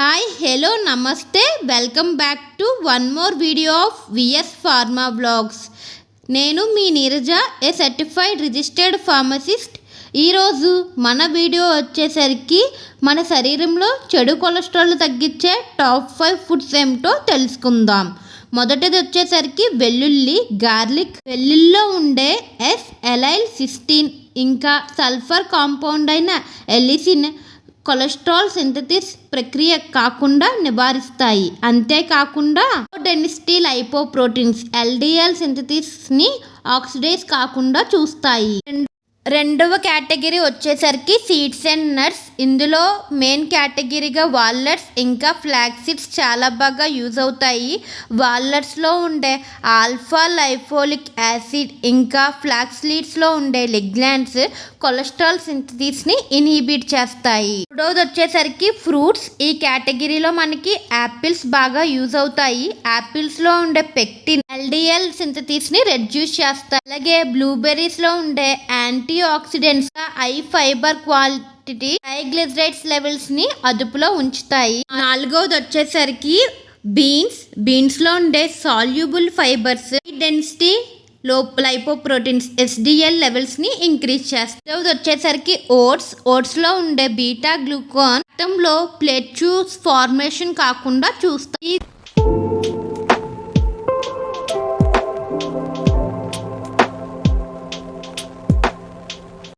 Hi hello నమస్తే welcome back to one more video of VS pharma blogs నేను మీ Neeraja a certified registered pharmacist ఈరోజు మన video వచ్చేసరికి మన శరీరంలో చెడు కొలెస్ట్రాల్ తగ్గించే టాప్ ఫైవ్ ఫుడ్స్ ఏమిటో తెలుసుకుందాం. మొదటిది వచ్చేసరికి వెల్లుల్లి గార్లిక్. వెల్లుల్లో ఉండే ఎస్ ఎలైల్ సిస్టీన్ ఇంకా సల్ఫర్ కాంపౌండ్ అయిన ఎలిసిన్ కొలెస్ట్రాల్ సింథసిస్ ప్రక్రియ కాకుండా నివారిస్తాయి. అంతేకాకుండా డెన్సిటీ లైపోప్రోటీన్స్ ఎల్డిఎల్ సింథసిస్ని ఆక్సిడైజ్ కాకుండా చూస్తాయి. రెండవ కేటగిరీ వచ్చేసరికి సీడ్స్ అండ్ నట్స్. ఇందులో మెయిన్ కేటగిరీగా వాల్నట్స్ ఇంకా ఫ్లాక్ సీడ్స్ చాలా బాగా యూజ్ అవుతాయి. వాల్నట్స్లో ఉండే ఆల్ఫా లైఫోలిక్ యాసిడ్ ఇంకా ఫ్లాక్స్ లీడ్స్లో ఉండే లెగ్లాండ్స్ కొలెస్ట్రాల్ సింథసిస్ని ఇన్హిబిట్ చేస్తాయి. మూడవది వచ్చేసరికి ఫ్రూట్స్ ఈ కేటగిరీలో మనకి యాపిల్స్ బాగా యూజ్ అవుతాయి. యాపిల్స్లో ఉండే పెక్టిన్ ఎల్డిఎల్ సింథసిస్ని రెడ్యూస్ చేస్తాయి. అలాగే బ్లూబెర్రీస్లో ఉండే యాంటీ ఆక్సిడెంట్స్ ఐ ఫైబర్ క్వాలిటీ ట్రైగ్లిజరైడ్స్ లెవెల్స్ని అదుపులో ఉంచుతాయి. నాలుగవది వచ్చేసరికి బీన్స్. బీన్స్లో ఉండే soluble fibres density low lipoproteins SDL లెవెల్స్ని ఇంక్రీజ్ చేస్తాయి. వచ్చేసరికి ఓట్స్. ఓట్స్లో ఉండే బీటా గ్లూకోన్ రక్తంలో ప్లేట్యూస్ ఫార్మేషన్ కాకుండా చూస్తాయి.